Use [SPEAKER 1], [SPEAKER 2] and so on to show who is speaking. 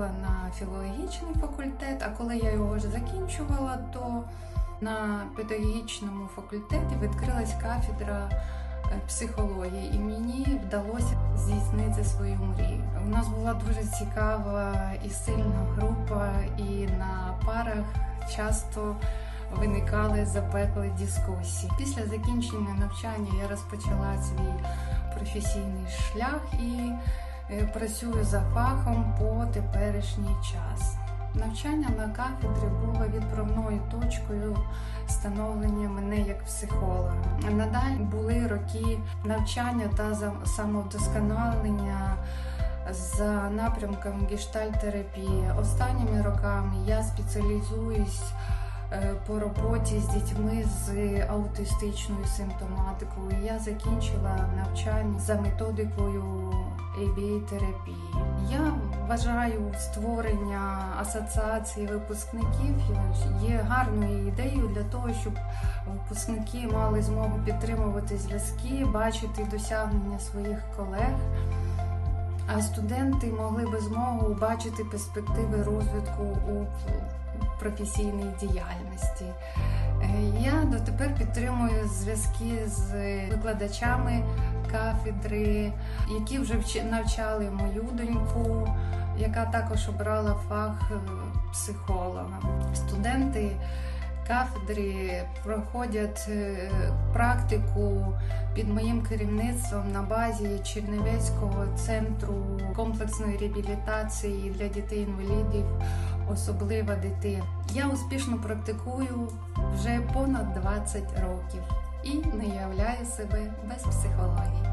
[SPEAKER 1] поступила на філологічний факультет, а коли я його вже закінчувала, то на педагогічному факультеті відкрилась кафедра е, психології, і мені вдалося здійснити свою мрію. У нас була дуже цікава і сильна група, і на парах часто виникали запекли дискусії. Після закінчення навчання я розпочала свій професійний шлях і працюю за фахом по теперішній час. Навчання на кафедрі було відправною точкою становлення мене як психолога. Надалі були роки навчання та самовдосконалення за напрямком гештальтерапії. Останніми роками я спеціалізуюсь е, по роботі з дітьми з аутистичною симптоматикою. Я закінчила навчання за методикою ABA-терапії. Я вважаю створення асоціації випускників є гарною ідеєю для того, щоб випускники мали змогу підтримувати зв'язки, бачити досягнення своїх колег. А студенти могли би змогу бачити перспективи розвитку у професійній діяльності. Е, Я дотепер підтримую зв'язки з викладачами кафедри, які вже навчали мою доньку, яка також обрала фах е, психолога. Студенти кафедри проходять е, практику під моїм керівництвом на базі Чернівецького центру комплексної реабілітації для дітей-інвалідів, особлива дитина. Я успішно практикую вже понад 20 років і не являю себе без психології.